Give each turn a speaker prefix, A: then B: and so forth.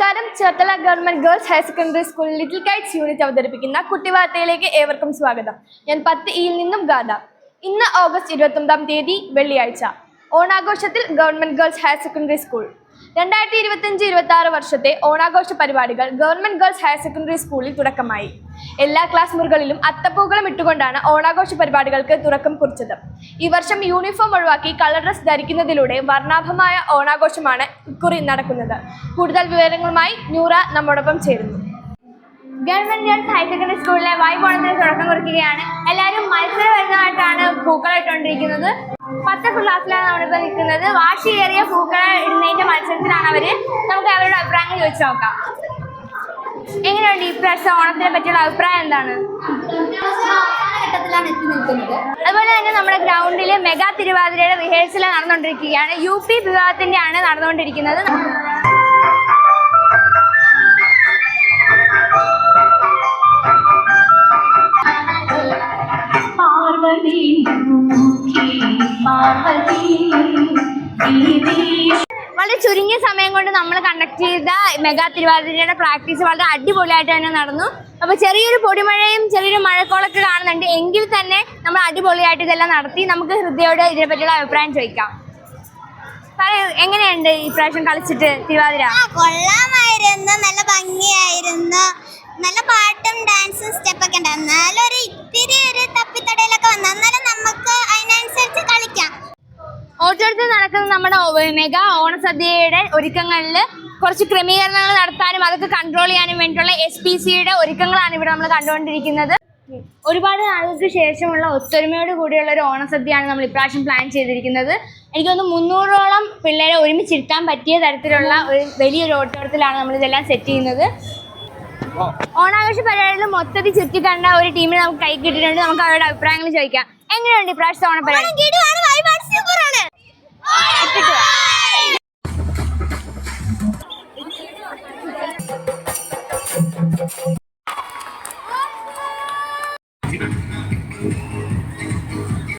A: Cherthala government girls higher secondary school little kites unit അവതരിപ്പിക്കുന്ന കുട്ടിവാർത്തയിലേക്ക് ഏവർക്കും സ്വാഗതം. ഞാൻ പത്ത് ഇയിൽ നിന്നും ഗാഥ. ഇന്ന് ഓഗസ്റ്റ് ഇരുപത്തൊമ്പതാം തീയതി വെള്ളിയാഴ്ച. ഓണാഘോഷത്തിൽ government girls higher secondary school. രണ്ടായിരത്തി ഇരുപത്തിയഞ്ച് ഇരുപത്തി ആറ് വർഷത്തെ ഓണാഘോഷ പരിപാടികൾ ഗവൺമെന്റ് ഗേൾസ് ഹയർ സെക്കൻഡറി സ്കൂളിൽ തുടക്കമായി. എല്ലാ ക്ലാസ് മുറികളിലും അത്തപ്പൂക്കളം ഇട്ടുകൊണ്ടാണ് ഓണാഘോഷ പരിപാടികൾക്ക് തുടക്കം കുറിച്ചത്. ഈ വർഷം യൂണിഫോം ഒഴിവാക്കി കളർ ഡ്രസ് ധരിക്കുന്നതിലൂടെ വർണാഭമായ ഓണാഘോഷമാണ് ഇക്കുറി നടക്കുന്നത്. കൂടുതൽ വിവരങ്ങളുമായി ന്യൂറ നമ്മോടൊപ്പം ചേരുന്നു. ഗവൺമെന്റ് ഗേൾസ് ഹയർ സെക്കൻഡറി സ്കൂളിലെ വൈബോണത്തിന് തുടക്കം കുറിക്കുകയാണ്. എല്ലാവരും മത്സരപരമായിട്ടാണ് പൂക്കളം ഇട്ടുകൊണ്ടിരിക്കുന്നത്. പത്ത് ക്ലാസ്സിലാണ് നമ്മളിപ്പോൾ നിൽക്കുന്നത് വാശിയേറിയ പൂക്കൾ ഇടുന്നതിന്റെ മത്സരത്തിലാണ് അവർ. നമുക്ക് അവരുടെ അഭിപ്രായങ്ങൾ ചോദിച്ചു നോക്കാം. എങ്ങനെയുണ്ട് ഈ പ്രാവശ്യം ഓണത്തിനെ പറ്റിയുള്ള അഭിപ്രായം എന്താണ്?
B: ഘട്ടത്തിലാണ് എത്തി നിൽക്കുന്നത്
A: അതുപോലെ തന്നെ നമ്മുടെ ഗ്രൗണ്ടിൽ മെഗാ തിരുവാതിരയുടെ റിഹേഴ്സൽ നടന്നുകൊണ്ടിരിക്കുകയാണ്. യു പി വിഭാഗത്തിന്റെ ആണ് നടന്നുകൊണ്ടിരിക്കുന്നത്.
B: പാർവതി
A: വളരെ ചുരുങ്ങിയ സമയം കൊണ്ട് നമ്മൾ കണ്ടക്ട് ചെയ്ത മെഗാ തിരുവാതിരയുടെ പ്രാക്ടീസ് വളരെ അടിപൊളിയായിട്ട് തന്നെ നടന്നു. അപ്പൊ ചെറിയൊരു പൊടിമഴയും ചെറിയൊരു മഴക്കോളൊക്കെ കാണുന്നുണ്ട്. എങ്കിൽ തന്നെ നമ്മൾ അടിപൊളിയായിട്ട് ഇതെല്ലാം നടത്തി നമുക്ക് ഹൃദയോട് ഇതിനെ പറ്റിയുള്ള അഭിപ്രായം ചോദിക്കാം. പറയൂ എങ്ങനെയുണ്ട് ഈ പ്രാവശ്യം കളിച്ചിട്ട് തിരുവാതിര?
C: കൊള്ളാമായിരുന്നു. നല്ല ഭംഗിയായിരുന്നു.
A: മെഗാ ഓണസദ്യയുടെ ഒരുക്കങ്ങളിൽ കുറച്ച് ക്രമീകരണങ്ങൾ നടത്താനും അതൊക്കെ കൺട്രോൾ ചെയ്യാനും വേണ്ടിയിട്ടുള്ള എസ് പി സിയുടെ ഒരുക്കങ്ങളാണ് ഇവിടെ നമ്മൾ കണ്ടുകൊണ്ടിരിക്കുന്നത്. ഒരുപാട് നാളുകൾക്ക് ശേഷമുള്ള ഒത്തൊരുമയോട് കൂടിയുള്ള ഒരു ഓണസദ്യയാണ് നമ്മൾ ഇപ്രാവശ്യം പ്ലാൻ ചെയ്തിരിക്കുന്നത്. എനിക്ക് തോന്നുന്നു മുന്നൂറോളം പിള്ളേരെ ഒരുമിച്ചിരുത്താൻ പറ്റിയ തരത്തിലുള്ള ഒരു വലിയൊരു ഓട്ടോടത്തിലാണ് നമ്മൾ ഇതെല്ലാം സെറ്റ് ചെയ്യുന്നത്. ഓണാഘോഷ പരിപാടിയിൽ മൊത്തത്തിൽ ചുറ്റി കണ്ട ഒരു ടീമിനെ നമുക്ക് കൈ കിട്ടിയിട്ടുണ്ട്. നമുക്ക് അവരുടെ അഭിപ്രായങ്ങൾ ചോദിക്കാം. എങ്ങനെയുണ്ട് ഇപ്രാവശ്യത്തെ ഓണപ്പരിപാടി
C: Thank you.